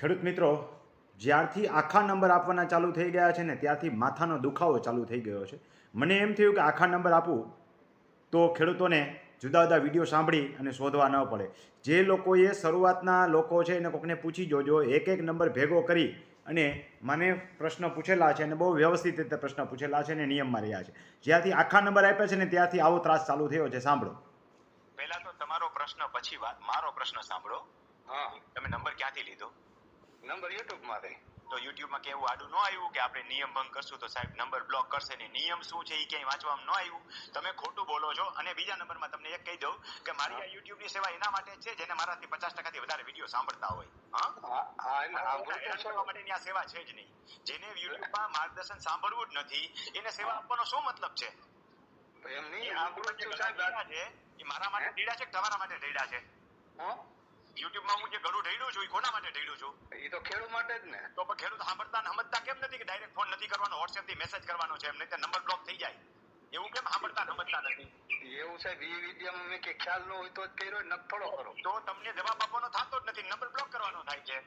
ખેડૂત મિત્રો જ્યારથી આખા નંબર આપવાના ચાલુ થઈ ગયા છે ને ત્યારથી માથાનો દુખાવો ચાલુ થઈ ગયો છે. મને એમ થયું કે આખા નંબર આપું તો ખેડૂતોને જુદા જુદા વીડિયો સાંભળી અને શોધવા ન પડે. જે લોકોએ શરૂઆતના લોકો છે એને કોકને પૂછી જોજો એક એક નંબર ભેગો કરી અને મને પ્રશ્ન પૂછેલા છે અને બહુ વ્યવસ્થિત રીતે પ્રશ્ન પૂછેલા છે અને નિયમમાં રહ્યા છે. જ્યાંથી આખા નંબર આપ્યા છે ને ત્યારથી આવો ત્રાસ ચાલુ થયો છે. સાંભળો. પહેલા તો તમારો પ્રશ્ન પછી વાત મારો પ્રશ્ન સાંભળો. હા. તમે નંબર ક્યાંથી લીધો? નંબર યુટ્યુબમાંથી તો યુટ્યુબમાં કેવું આડું ન આવ્યું કે આપણે નિયમ ભંગ કરશું તો સાહેબ નંબર બ્લોક કરશે ને નિયમ શું છે એ ક્યાંય વાંચવામાં ન આવ્યું. તમે ખોટું બોલો છો અને બીજા નંબરમાં તમને એક કહી દઉં કે મારી આ યુટ્યુબની સેવા એના માટે છે જેને મારાથી પચાસ ટકાથી વધારે વીડિયો સાંભળતા હોય. હા? માટેની આ સેવા છે જ નહીં. જેને યુટ્યુબમાં માર્ગદર્શન સાંભળવું જ નથી એને સેવા આપવાનો શું મતલબ છે? એ મારા માટે ઢીલા છે તમારા માટે ઢીલા છે? હા? યુટ્યુબમાં હું જે ગળું ઢળ્યું છું એ કોના માટે ઢળ્યું છું? એ તો ખેડૂત માટે જ ને. તો પણ ખેડૂત સાંભળતા ને સમજતા કેમ નથી કે ડાયરેક્ટ ફોન નથી કરવાનો WhatsApp થી મેસેજ કરવાનો છે એમ નહીં નંબર બ્લોક થઈ જાય. એવું કેમ સાંભળતા સમજતા નથી? એવું છે એ વિદ્યામાં મેં કે ખ્યાલ ન હોય તો જ કર્યો નફળો થોડો કરો. તો તમને જવાબ આપવાનો થતો જ નથી નંબર બ્લોક કરવાનો થાય છે.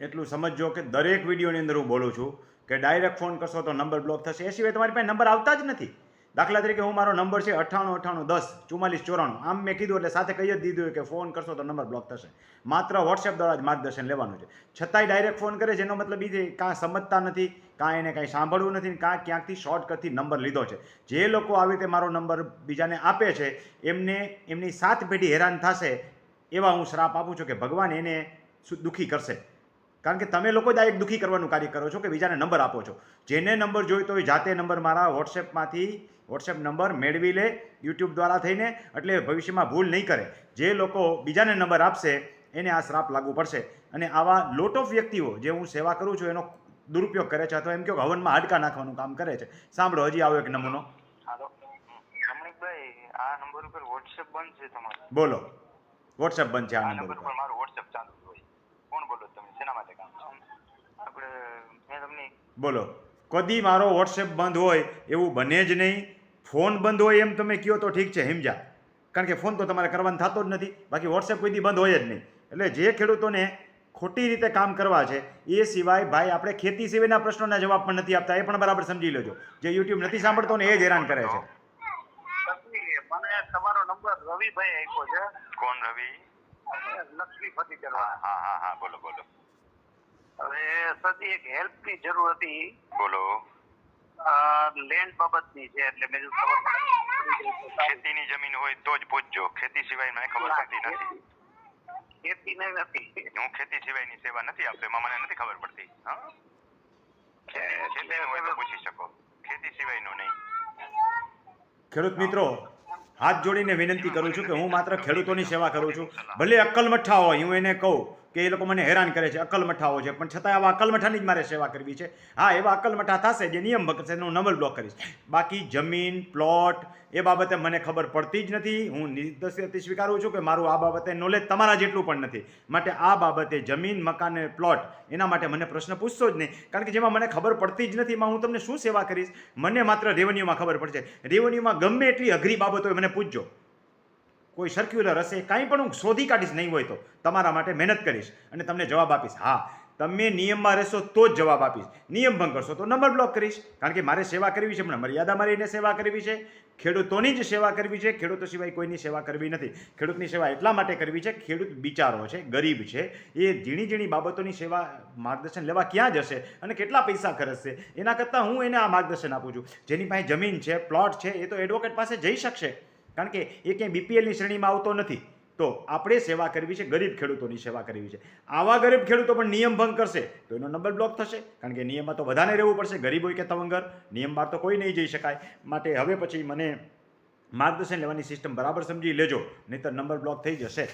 એટલું સમજજો કે દરેક વિડીયોની અંદર હું બોલું છું કે ડાયરેક્ટ ફોન કરશો તો નંબર બ્લોક થશે. એ સિવાય તમારી પાસે નંબર આવતા જ નથી. દાખલા તરીકે હું મારો નંબર છે અઠ્ઠાણું અઠ્ઠાણું, દસ, ચુમ્માલીસ, ચોરાણું. આમ મેં કીધું એટલે સાથે કહી જ દીધું કે ફોન કરશો તો નંબર બ્લોક થશે. માત્ર વોટ્સએપ દ્વારા જ માર્ગદર્શન લેવાનું છે. છતાંય ડાયરેક્ટ ફોન કરે છે, એનો મતલબ એ છે કાં સમજતા નથી કાં એને કાંઈ સાંભળવું નથી કાં ક્યાંકથી શોર્ટકટથી નંબર લીધો છે. જે લોકો આવી રીતે મારો નંબર બીજાને આપે છે, એમને, એમની સાત પેઢી હેરાન થશે એવા હું શ્રાપ આપું છું કે ભગવાન એને દુઃખી કરશે. કારણ કે તમે લોકો જ આ એક દુઃખી કરવાનું કાર્ય કરો છો કે બીજાને નંબર આપો છો. જેને નંબર જોઈતો હોય જાતે નંબર મારા વોટ્સએપમાંથી વોટ્સએપ નંબર મેળવી લે યુટ્યુબ દ્વારા થઈને એટલે ભવિષ્યમાં ભૂલ નહીં કરે. જે લોકો બીજાને નંબર આપશે એને આ શ્રાપ લાગુ પડશે. અને આવા લોટ ઓફ વ્યક્તિઓ જે હું સેવા કરું છું એનો દુરુપયોગ કરે છે અથવા એમ કહો હવનમાં હાડકા નાખવાનું કામ કરે છે. સાંભળો હજી આવો એક નમૂનો. હાલો. આ નંબર ઉપર વોટ્સએપ બંધ છે તમારો. બોલો. વોટ્સએપ બંધ છે આ નંબર ઉપર. પર મારું WhatsApp ચાલુ જ હોય કોણ બોલો છો તમે શેના માટે કામ છે આપણે મેં તમને બોલો. કદી મારો વોટ્સએપ બંધ હોય એવું બને જ નહીં. ફોન બંધ હોય એમ તમે કહો તો ઠીક છે હિમજા. કારણ કે ફોન તો તમારે કરવાનો થતો જ નથી. બાકી વોટ્સએપ કોઈથી બંધ હોય જ નહીં. એટલે જે ખેડૂતોને ખોટી રીતે કામ કરવા છે એ સિવાય ભાઈ આપણે ખેતી સિવાયના પ્રશ્નોના જવાબ પણ નથી આપતા. એ પણ બરાબર સમજી લેજો. જે યુટ્યુબ નથી સાંભળતો ને એ જ હેરાન કરે છે. મને તમારો નંબર રવિભાઈ આપ્યો છે. કોણ રવિ? લક્ષ્મી ફતી કરવા હા હા હા બોલો બોલો. હવે સદી એક હેલ્પની જરૂર હતી. બોલો. લેન્ડ બાબતની છે એટલે મેં. ખેતીની જમીન હોય તો જ પૂછજો. ખેતી સિવાય મને ખબર પડતી નથી. ખેતી નથી હું ખેતી સિવાયની સેવા નથી આપતો એમાં મને નથી ખબર પડતી. હા? કે- હોય તો પૂછી શકો. ખેતી સિવાયનું નહીં. ખેડૂત મિત્રો હાથ જોડીને વિનંતી કરું છું કે હું માત્ર ખેડૂતોની સેવા કરું છું. ભલે અક્કલમઠ્ઠા હોય હું એને કહું કે એ લોકો મને હેરાન કરે છે અકલમઠાઓ છે. પણ છતાં આવા અકલમઠાની જ મારે સેવા કરવી છે. હા, એવા અકલમઠા થશે જે નિયમ કરશે એનો નંબર બ્લોક કરીશ. બાકી જમીન, પ્લોટ એ બાબતે મને ખબર પડતી જ નથી. હું નિર્દશ્યથી સ્વીકારું છું કે મારું આ બાબતે નોલેજ તમારા જેટલું પણ નથી. માટે આ બાબતે જમીન, મકાન અને પ્લોટ એના માટે મને પ્રશ્ન પૂછશો જ નહીં. કારણ કે જેમાં મને ખબર પડતી જ નથી, એમાં હું તમને શું સેવા કરીશ? મને માત્ર રેવન્યુમાં ખબર પડશે. રેવન્યુમાં ગમે એટલી અઘરી બાબત હોય મને પૂછજો. કોઈ સર્ક્યુલર હશે, કાંઈ પણ હું શોધી કાઢીશ, નહીં હોય તો. તમારા માટે મહેનત કરીશ અને તમને જવાબ આપીશ. હા, તમે નિયમમાં રહેશો તો જ જવાબ આપીશ. નિયમ ભંગ કરશો તો નંબર બ્લોક કરીશ. કારણ કે મારે સેવા કરવી છે પણ મર્યાદા મારીને સેવા કરવી છે. ખેડૂતોની જ સેવા કરવી છે, ખેડૂતો સિવાય કોઈની સેવા કરવી નથી. ખેડૂતની સેવા એટલા માટે કરવી છે, ખેડૂત બિચારો છે, ગરીબ છે. એ ઝીણી ઝીણી બાબતોની સેવા માર્ગદર્શન લેવા ક્યાં જશે અને કેટલા પૈસા ખર્ચશે? એના કરતાં હું એને આ માર્ગદર્શન આપું છું. જેની પાસે જમીન છે પ્લોટ છે, એ તો એડવોકેટ પાસે જઈ શકશે. કારણ કે એ ક્યાંય બીપીએલની શ્રેણીમાં આવતો નથી. તો આપણે સેવા કરવી છે, ગરીબ ખેડૂતોની સેવા કરવી છે. આવા ગરીબ ખેડૂતો પણ નિયમ ભંગ કરશે, તો એનો નંબર બ્લોક થશે. કારણ કે નિયમમાં તો બધાને રહેવું પડશે, ગરીબ હોય કે તવંગર, નિયમ બહાર તો કોઈ નહીં જઈ શકાય. માટે હવે પછી મને માર્ગદર્શન લેવાની સિસ્ટમ બરાબર સમજી લેજો, નહીંતર નંબર બ્લોક થઈ જશે.